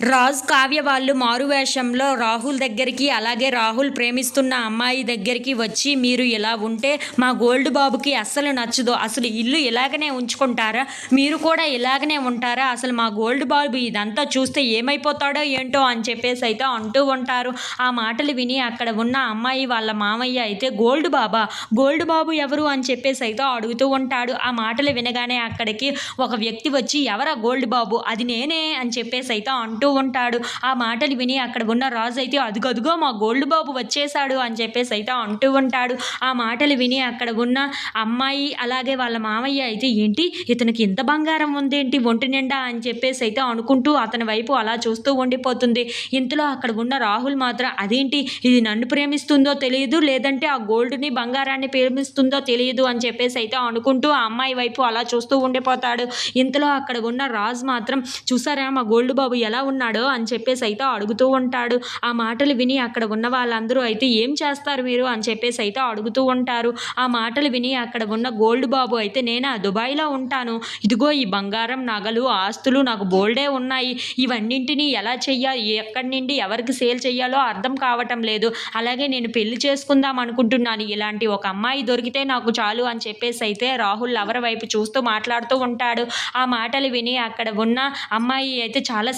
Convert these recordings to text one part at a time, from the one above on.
రాజ్ కావ్య వాళ్ళు మారువేషంలో రాహుల్ దగ్గరికి అలాగే రాహుల్ ప్రేమిస్తున్న అమ్మాయి దగ్గరికి వచ్చి మీరు ఇలా ఉంటే మా గోల్డ్ బాబుకి అస్సలు నచ్చదు. అసలు ఇల్లు ఇలాగనే ఉంచుకుంటారా? మీరు కూడా ఇలాగనే ఉంటారా? అసలు మా గోల్డ్ బాబు ఇదంతా చూస్తే ఏమైపోతాడో ఏంటో అని చెప్పేసి అయితే అంటూ ఉంటారు. ఆ మాటలు విని అక్కడ ఉన్న అమ్మాయి వాళ్ళ మామయ్య అయితే గోల్డ్ బాబా గోల్డ్ బాబు ఎవరు? అని చెప్పేసి అయితే అడుగుతూ ఉంటాడు. ఆ మాటలు వినగానే అక్కడికి ఒక వ్యక్తి వచ్చి ఎవరా గోల్డ్ బాబు? అది నేనే అని చెప్పేసి అయితే అంటూ ఉంటాడు. ఆ మాటలు విని అక్కడ ఉన్న రాజు అయితే అదుగదుగో మా గోల్డ్ బాబు వచ్చేసాడు అని చెప్పేసి అయితే అంటూ ఉంటాడు. ఆ మాటలు విని అక్కడ ఉన్న అమ్మాయి అలాగే వాళ్ళ మామయ్య అయితే ఏంటి? ఇతనికి ఇంత బంగారం ఉందేంటి? ఒంటి నిండా అని చెప్పేసి అయితే అనుకుంటూ అతని వైపు అలా చూస్తూ ఉండిపోతుంది. ఇంతలో అక్కడ ఉన్న రాహుల్ మాత్రం అదేంటి? ఇది నన్ను ప్రేమిస్తుందో తెలియదు లేదంటే ఆ గోల్డ్ని బంగారాన్ని ప్రేమిస్తుందో తెలియదు అని చెప్పేసి అయితే అనుకుంటూ ఆ అమ్మాయి వైపు అలా చూస్తూ ఉండిపోతాడు. ఇంతలో అక్కడ ఉన్న రాజు మాత్రం చూసారా మా గోల్డ్ బాబు ఎలా ఉన్నాడో అని చెప్పేసి అయితే అడుగుతూ ఉంటాడు. ఆ మాటలు విని అక్కడ ఉన్న వాళ్ళందరూ అయితే ఏం చేస్తారు మీరు అని చెప్పేసి అయితే అడుగుతూ ఉంటారు. ఆ మాటలు విని అక్కడ ఉన్న గోల్డ్ బాబు అయితే నేనా దుబాయ్లో ఉంటాను. ఇదిగో ఈ బంగారం నగలు ఆస్తులు నాకు బోల్డే ఉన్నాయి. ఇవన్నింటినీ ఎలా చెయ్యాలి? ఎక్కడి నుండి ఎవరికి సేల్ చేయాలో అర్థం కావటం లేదు. అలాగే నేను పెళ్ళి చేసుకుందాం అనుకుంటున్నాను. ఇలాంటి ఒక అమ్మాయి దొరికితే నాకు చాలు అని చెప్పేసి అయితే రాహుల్ ఎవరి వైపు చూస్తూ మాట్లాడుతూ ఉంటాడు. ఆ మాటలు విని అక్కడ ఉన్న అమ్మాయి అయితే చాలా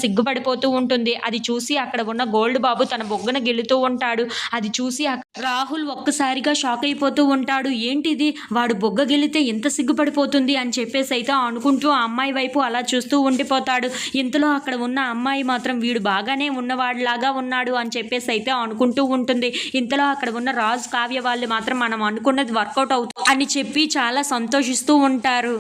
పడిపోతూ ఉంటుంది. అది చూసి అక్కడ ఉన్న గోల్డ్ బాబు తన బొగ్గన గెలుతూ ఉంటాడు. అది చూసి రాహుల్ ఒక్కసారిగా షాక్ అయిపోతూ ఉంటాడు. ఏంటిది? వాడు బొగ్గ గెలితే ఎంత సిగ్గుపడిపోతుంది అని చెప్పేసి అయితే అనుకుంటూ ఆ అమ్మాయి వైపు అలా చూస్తూ ఉండిపోతాడు. ఇంతలో అక్కడ ఉన్న అమ్మాయి మాత్రం వీడు బాగానే ఉన్నవాడిలాగా ఉన్నాడు అని చెప్పేసి అయితే అనుకుంటూ ఉంటుంది. ఇంతలో అక్కడ ఉన్న రాజు కావ్య వాళ్ళు మాత్రం మనం అనుకున్నది వర్కౌట్ అవుతుంది అని చెప్పి చాలా సంతోషిస్తూ ఉంటారు.